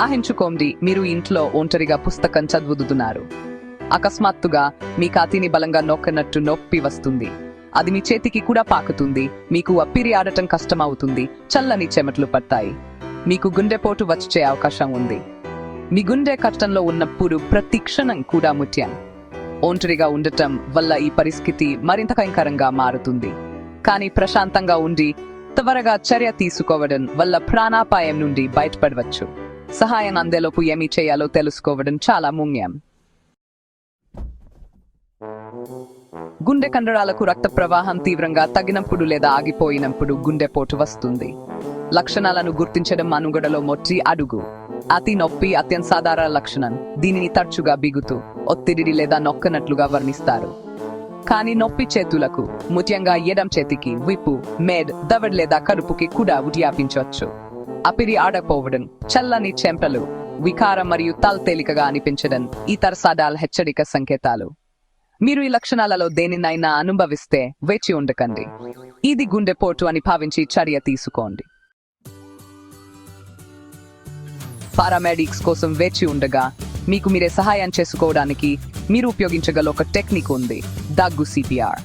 ఆహించుకోండి మీరు ఇంట్లో ఒంటరిగా పుస్తకం చదువుతున్నారు అకస్మాత్తుగా మీ కాతిని బలంగా నొక్కనట్టు నొప్పి వస్తుంది. అది మీ చేతికి కూడా పాకుతుంది. మీకు అప్పిరి ఆడటం కష్టమవుతుంది. చల్లని చెమటలు పడతాయి. మీకు గుండెపోటు వచ్చే అవకాశం ఉంది. మీ గుండె కష్టంలో ఉన్నప్పుడు ప్రతి క్షణం కూడా ముఖ్యం ఒంటరిగా ఉండటం వల్ల ఈ పరిస్థితి మరింత భయంకరంగా మారుతుంది. కానీ ప్రశాంతంగా ఉండి త్వరగా చర్య తీసుకోవడం వల్ల ప్రాణాపాయం నుండి బయటపడవచ్చు. సహాయం అందేలోపు ఏమి చేయాలో తెలుసుకోవడం చాలా ముఖ్యం. గుండె కండరాలకు రక్త ప్రవాహం తీవ్రంగా తగినప్పుడు లేదా ఆగిపోయినప్పుడు గుండెపోటు వస్తుంది. లక్షణాలను గుర్తించడం మనుగడలో మొట్టి అడుగు. అతి నొప్పి అత్యంత సాధారణ లక్షణం. దీనిని తరచుగా బిగుతూ ఒత్తిడి లేదా నొక్కనట్లుగా వర్ణిస్తారు. కానీ నొప్పి చేతులకు ముఖ్యంగా ఎడం చేతికి విప్పు మేడ్ దవడ్ లేదా కడుపుకి కూడా వ్యాపించవచ్చు. అపిరి ఆడపోవడం చల్లని చెంపలు వికారం మరియు తల్ తేలికగా అనిపించడం ఇతర సాధారణ హెచ్చరిక సంకేతాలు. మీరు ఈ లక్షణాలలో దేనినైనా అనుభవిస్తే వేచి ఉండకండి. ఇది గుండెపోటు అని భావించి చర్య తీసుకోండి. పారామెడిక్స్ కోసం వేచి ఉండగా మీకు మీరే సహాయం చేసుకోవడానికి మీరు ఉపయోగించగల ఒక టెక్నిక్ ఉంది దగ్గు సిపిఆర్.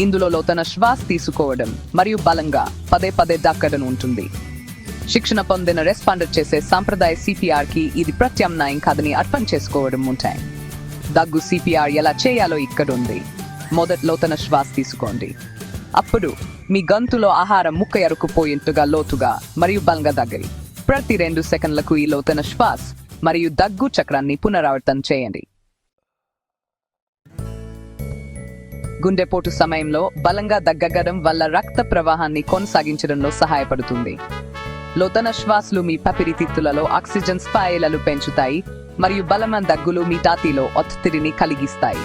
ఇందులో లోతన శ్వాస తీసుకోవడం మరియు బలంగా పదే పదే దక్కడం ఉంటుంది శిక్షణ పొందిన రెస్పాండర్ చేసే సాంప్రదాయ సిపిఆర్కి ఇది ప్రత్యామ్నాయం కాదని అర్థం చేసుకోవడం ఉంటాయి. దగ్గు సిపిఆర్ ఎలా చేయాలో ఇక్కడ ఉంది మొదట లోతన శ్వాస తీసుకోండి. అప్పుడు మీ గంతులో ఆహారం ముక్క ఎరుకుపోయేట్టుగా లోతుగా మరియు బలంగా దగ్గరి. ప్రతి రెండు సెకండ్లకు ఈ లోతన శ్వాస మరియు దగ్గు చక్రాన్ని పునరావృతం చేయండి. గుండెపోటు సమయంలో బలంగా దగ్గగడం వల్ల రక్త ప్రవాహాన్ని కొనసాగించడంలో సహాయపడుతుంది. లోతన శ్వాసలు మీ పపిరితిత్తులలో ఆక్సిజన్ స్థాయిలను పెంచుతాయి మరియు బలమైన దగ్గులు మీ తాతిలో ఒత్తిడిని కలిగిస్తాయి.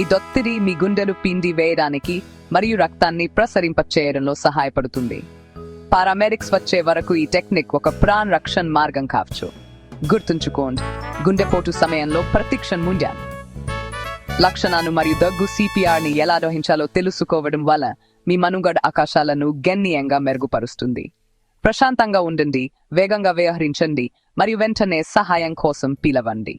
ఈ దొత్తిడి మీ గుండెలు పిండి వేయడానికి మరియు రక్తాన్ని ప్రసరింపచేయడంలో సహాయపడుతుంది. పారామెడిక్స్ వచ్చే వరకు ఈ టెక్నిక్ ఒక ప్రాణ రక్షణ మార్గం కావచ్చు. గుర్తుంచుకోండి గుండెపోటు సమయంలో ప్రతిక్షణ ముండాం. లక్షణాలు మరియు దగ్గు సిపిఆర్ని ఎలా నిర్వహించాలో తెలుసుకోవడం వల్ల మీ మనుగడ ఆకాశాలను గణనీయంగా మెరుగుపరుస్తుంది. ప్రశాంతంగా ఉండండి వేగంగా వ్యవహరించండి మరియు వెంటనే సహాయం కోసం పిలవండి.